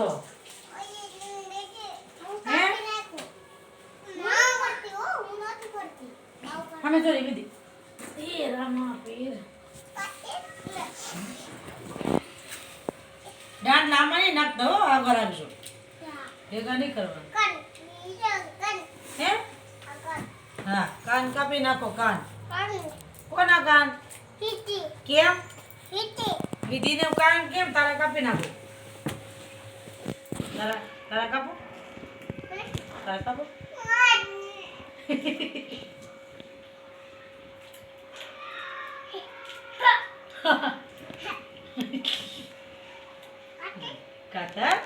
હતો અમે નાખતો હો આગળ આવજો હા? કાન કાપી નાખો કાન. કોના કાન? કેમ? વિધિ ને કાન કેમ? તારે કાપી નાખો. તારા તારા કાપો તારા કાપો કાતર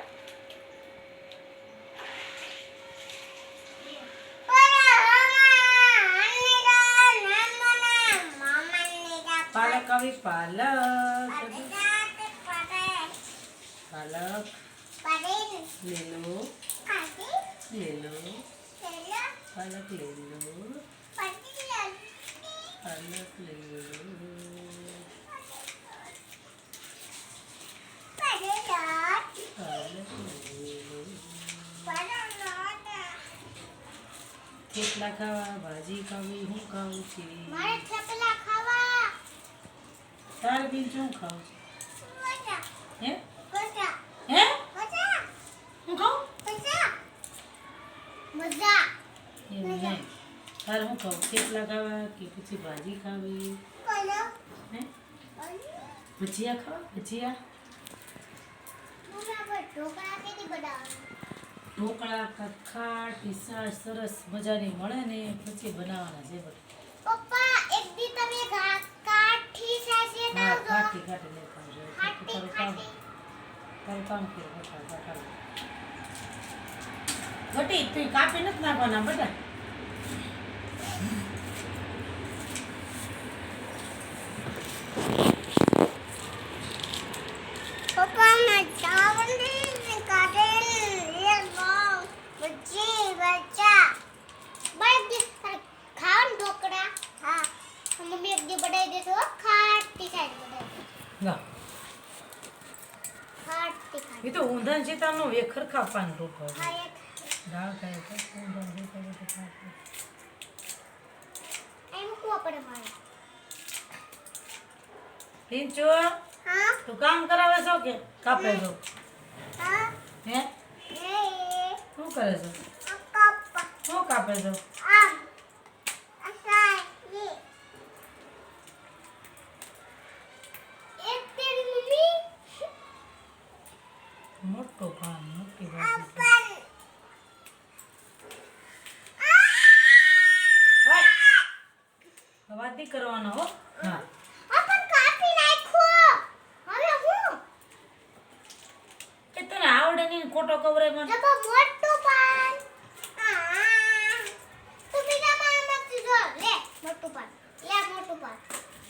પાલક આવી પાલક લીલો લીલો પાલક લીલો પાલક લીલો પાલક લીલો થેપલા ખાવા, ભાજી ખાવી, હું ખાઉં છું? મારે થેપલા ખાવા તાર બીન શું ખાવું છું? હે મજા હે મજા હું ખાઉં મજા એમ નહીં. તારે હું કહું થેપલા ખાવા કે પછી ભાજી ખાવી? હે? ભજીયા ખાવા? ભજીયા? ઢોકળા કખાટ ઢીસા સરસ મજાની મળે ને પછી બનાવવાના છે પપ્પા એક દી તમે કાઠી સાસે દાવજો ખાટી ખાટી. લે કામ કામ કે બટા બટા ઘટી તું કાપી નથી નાખવાના બધા. મમ્મી એક દી બનાવી દેતો ખાટી સાઈડ બનાવી. ના. ખાટી ખાટી એ તો ઊંધા ચિતાનો વેખર ખાવાનું ઢોકળો હા દાળ ખાય તો. એમ પડે મારે. પિંચુ હા? તું કામ કરાવે છો કે કાપે છો? હા? હે? શું કરે છો? શું કાપે છો? આમ અસાય ये એક તેરી મમ્મી મોટો પાન મોટી ભાજી આપણ હોય. નહીં કરવાનો હો. હા. આપણ કાપી નાખો. હવે હું? એ તને આવડે નહીં ખોટો કવરેમાં જબ મોટો પાન. તું બીજા પાન નથી જો. લે મોટો પાન. લે મોટો પાન.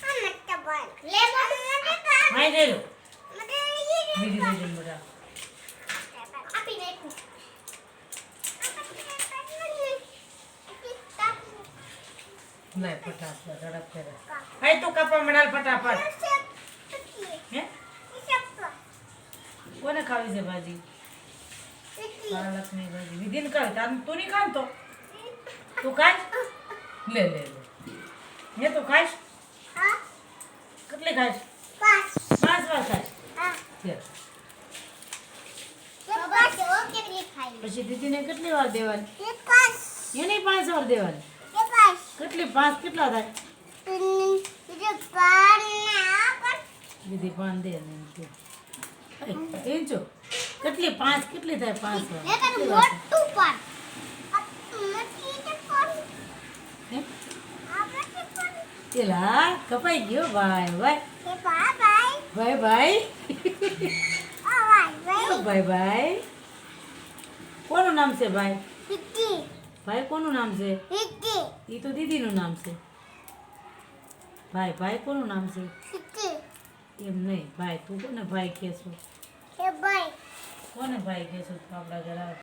આ મોટો પાન. લે મોટો પાન. માઈ દે લો મને બીજી દીધી લાય ફટાફટ ઝડપ કરે હાય તું કાપા મડાલ ફટાફટ. હે? કોને ખાવી છે ભાજી? પાલકની ભાજી. વિધિન ખાવી તાર તું નહીં ખાવ તો? તું ખાઈશ લે લે લે. હે તું ખાઈશ કેટલી ખાઈશ પાંચ વાર ખાઈશ પછી દીદીને કેટલી વાર દેવાની? એને પાંચ વાર દેવાની. કેટલી પાંચ કેટલા થાય? દીદી પાંચ દે ને એમ કે એ જો કેટલી પાંચ કેટલી થાય પાંચ પેલા કપાઈ ગયો ભાઈ ભાઈ ભાઈ ભાઈ ભાઈ ભાઈ કોનું નામ છે ભાઈ? ભાઈ કોનું નામ છે? એ તો દીદીનું નામ છે. ભાઈ ભાઈ કોનું નામ છે? એમ નહીં. ભાઈ તું કોને ભાઈ કહેશો. કોને ભાઈ કહેશો? તું આપણા ઘરે.